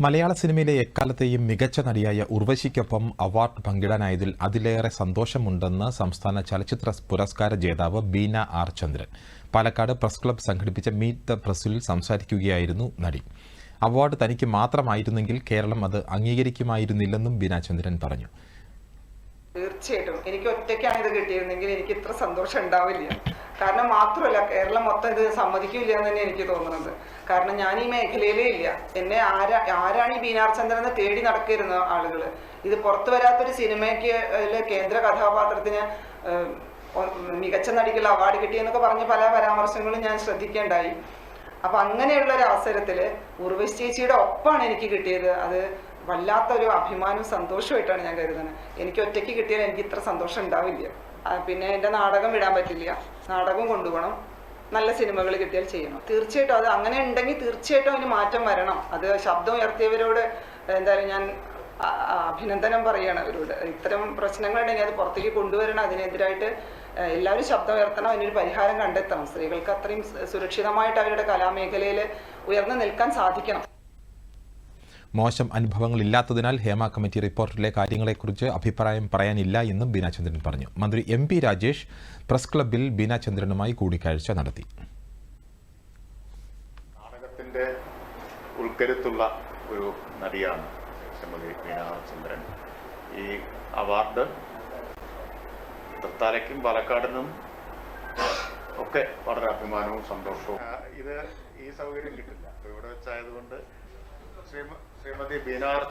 മലയാള സിനിമയിലെ എക്കാലത്തെയും മികച്ച നടിയായ ഉർവശിക്കൊപ്പം അവാർഡ് പങ്കിടാനായതിൽ അതിലേറെ സന്തോഷമുണ്ടെന്ന് സംസ്ഥാന ചലച്ചിത്ര പുരസ്കാര ജേതാവ് Beena R Chandran. Palakkad press club സംഘടിപ്പിച്ച മീറ്റ് ദ പ്രസിൽ സംസാരിക്കുകയായിരുന്നു നടി. അവാർഡ് തനിക്ക് മാത്രമായിരുന്നെങ്കിൽ കേരളം അത് അംഗീകരിക്കുമായിരുന്നില്ലെന്നും ബീന ചന്ദ്രൻ പറഞ്ഞു. തീർച്ചയായിട്ടും. എനിക്ക് ഒറ്റയ്ക്കാണ് ഇത് കിട്ടിയിരുന്നെങ്കിൽ എനിക്ക് ഇത്ര സന്തോഷം ഉണ്ടാവില്ല. കാരണം മാത്രമല്ല കേരളം മൊത്തം ഇത് സമ്മതിക്കില്ല എന്ന് തന്നെ എനിക്ക് തോന്നുന്നത്. കാരണം ഞാൻ ഈ മേഖലയിലേ ഇല്ല. എന്നെ ആരാ ആരാണ് ഈ ബീനാർ ചന്ദ്രൻ എന്ന് തേടി നടക്കരുന്ന ആളുകൾ ഇത് പുറത്തു വരാത്തൊരു സിനിമയ്ക്ക് കേന്ദ്ര കഥാപാത്രത്തിന് മികച്ച നടിക്കുള്ള അവാർഡ് കിട്ടിയെന്നൊക്കെ പറഞ്ഞ് പല പരാമർശങ്ങളും ഞാൻ ശ്രദ്ധിക്കേണ്ടായി. അപ്പൊ അങ്ങനെയുള്ള ഒരു അവസരത്തിൽ ഉർവശി ചേച്ചിയുടെ ഒപ്പാണ് എനിക്ക് കിട്ടിയത്. അത് വല്ലാത്തൊരു അഭിമാനവും സന്തോഷമായിട്ടാണ് ഞാൻ കരുതുന്നത്. എനിക്ക് ഒറ്റയ്ക്ക് കിട്ടിയാൽ എനിക്ക് ഇത്ര സന്തോഷം ഉണ്ടാവില്ല. പിന്നെ എന്റെ നാടകം വിടാൻ പറ്റില്ല. നാടകം കൊണ്ടുപോകണം. നല്ല സിനിമകൾ കിട്ടിയാൽ ചെയ്യണം. തീർച്ചയായിട്ടും അത് അങ്ങനെ ഉണ്ടെങ്കിൽ തീർച്ചയായിട്ടും അതിന് മാറ്റം വരണം. അത് ശബ്ദം ഉയർത്തിയവരോട് എന്തായാലും ഞാൻ അഭിനന്ദനം പറയുകയാണ് അവരോട്. ഇത്തരം പ്രശ്നങ്ങൾ പ്രശ്നങ്ങളുണ്ടെങ്കിൽ അത് പുറത്തേക്ക് കൊണ്ടുവരണം. അതിനെതിരായിട്ട് എല്ലാവരും ശബ്ദം ഉയർത്തണം. അതിനൊരു പരിഹാരം കണ്ടെത്തണം. സ്ത്രീകൾക്ക് അത്രയും സുരക്ഷിതമായിട്ട് അവരുടെ കലാമേഖലയിൽ ഉയർന്നു നിൽക്കാൻ സാധിക്കണം. മോശം അനുഭവങ്ങൾ ഇല്ലാത്തതിനാൽ ഹേമ കമ്മിറ്റി റിപ്പോർട്ടിലെ കാര്യങ്ങളെക്കുറിച്ച് അഭിപ്രായം പറയാനില്ല എന്നും ബീനാചന്ദ്രൻ പറഞ്ഞു. മന്ത്രി എം പി രാജേഷ് പ്രസ് ക്ലബിൽ ബീനാചന്ദ്രനുമായി കൂടിക്കാഴ്ച നടത്തി. നാടകത്തിന്റെ ഉൾക്കരുത്തുള്ള ഒരു നടിയാണ് ശ്രീമതി ബീനാചന്ദ്രൻ ഈ അവാർഡ് തൃത്താലയ്ക്കും പാലക്കാടിനും ഒക്കെ വളരെ അഭിമാനവും സന്തോഷവും. ഇത് ഈ സൗകര്യം കിട്ടില്ല. ഇവിടെ വെച്ചായതുകൊണ്ട് ശ്രീമതി ബീനാർ